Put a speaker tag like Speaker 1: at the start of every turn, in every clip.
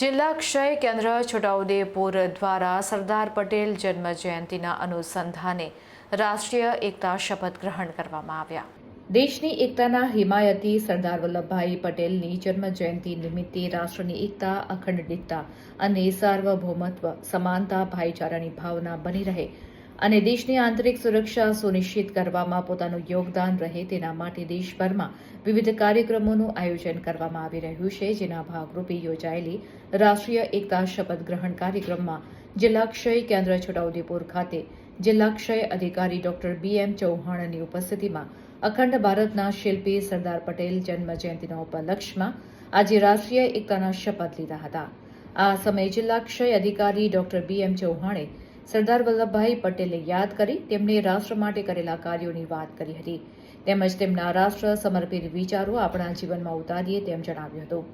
Speaker 1: જિલ્લા ક્ષય કેન્દ્ર છોટાઉદેપુર દ્વારા સરદાર પટેલ જન્મ જયંતિના અનુસંધાને રાષ્ટ્રીય એકતા શપથ ગ્રહણ કરવામાં આવ્યા. દેશની એકતાના હિમાયતી સરદાર વલ્લભભાઈ પટેલની જન્મ જયંતિ નિમિત્તે રાષ્ટ્રની એકતા, અખંડિતતા અને સાર્વભૌમત્વ, સમાનતા, ભાઈચારાની ભાવના બની રહે અને દેશની આંતરિક સુરક્ષા સુનિશ્ચિત કરવામાં પોતાનું યોગદાન રહે તેના માટે દેશભરમાં વિવિધ કાર્યક્રમોનું આયોજન કરવામાં આવી રહ્યું છે, જેના ભાગરૂપે યોજાયેલી રાષ્ટ્રીય એકતા શપથ ગ્રહણ કાર્યક્રમમાં જિલ્લા ક્ષય કેન્દ્ર છોટાઉદેપુર ખાતે જિલ્લા ક્ષય અધિકારી ડોક્ટર બી એમ ચૌહાણની ઉપસ્થિતિમાં અખંડ ભારતના શિલ્પી સરદાર પટેલ જન્મ જયંતિના ઉપલક્ષ્યમાં આજે રાષ્ટ્રીય એકતાના શપથ લીધા હતા. આ સમયે જિલ્લા ક્ષય અધિકારી ડોક્ટર બી એમ ચૌહાણે સરદાર વલ્લભભાઈ પટેલને યાદ કરી તેમને રાષ્ટ્ર માટે કરેલા કાર્યોની વાત કરી હતી. તેમજ તેમના રાષ્ટ્ર સમર્પિત વિચારો આપણા જીવનમાં ઉતારીએ તેમ જણાવ્યું હતું.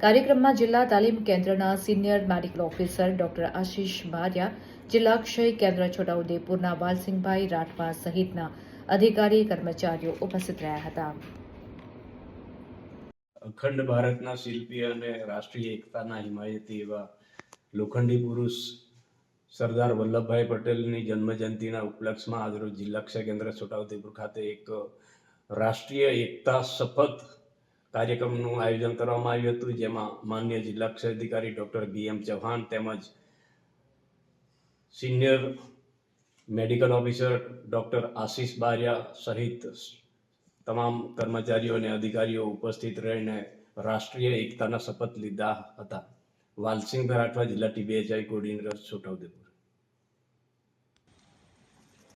Speaker 1: કાર્યક્રમમાં જિલ્લા તાલીમ કેન્દ્રના senior medical officer doctor Ashish Baria, જિલ્લા ક્ષય કેન્દ્ર છોટાઉદેપુરના વાલસિંહભાઈ રાઠવા સહિતના અધિકારી કર્મચારીઓ ઉપસ્થિત રહ્યા હતા.
Speaker 2: અખંડ ભારતના શિલ્પી અને રાષ્ટ્રીય એકતાના હિમાયતી એવા લોખંડી પુરુષ સરદાર વલ્લભભાઈ પટેલની જન્મજયંતિના ઉપલક્ષમાં આજરોજ જિલ્લા ક્ષય કેન્દ્ર છોટાઉદેપુર ખાતે એક રાષ્ટ્રીય એકતા શપથ કાર્યક્રમનું આયોજન કરવામાં આવ્યું હતું, જેમાં માન્ય જિલ્લા ક્ષય અધિકારી ડૉક્ટર બી એમ ચૌહાણ તેમજ senior medical officer doctor Ashish Baria સહિત તમામ કર્મચારીઓ અને અધિકારીઓ ઉપસ્થિત રહીને રાષ્ટ્રીય એકતાના શપથ લીધા હતા. વાલસિંહ રાઠવા જિલ્લા ટીબીએચઆઈ કોઓર્ડિનેટર છોટાઉદેપુર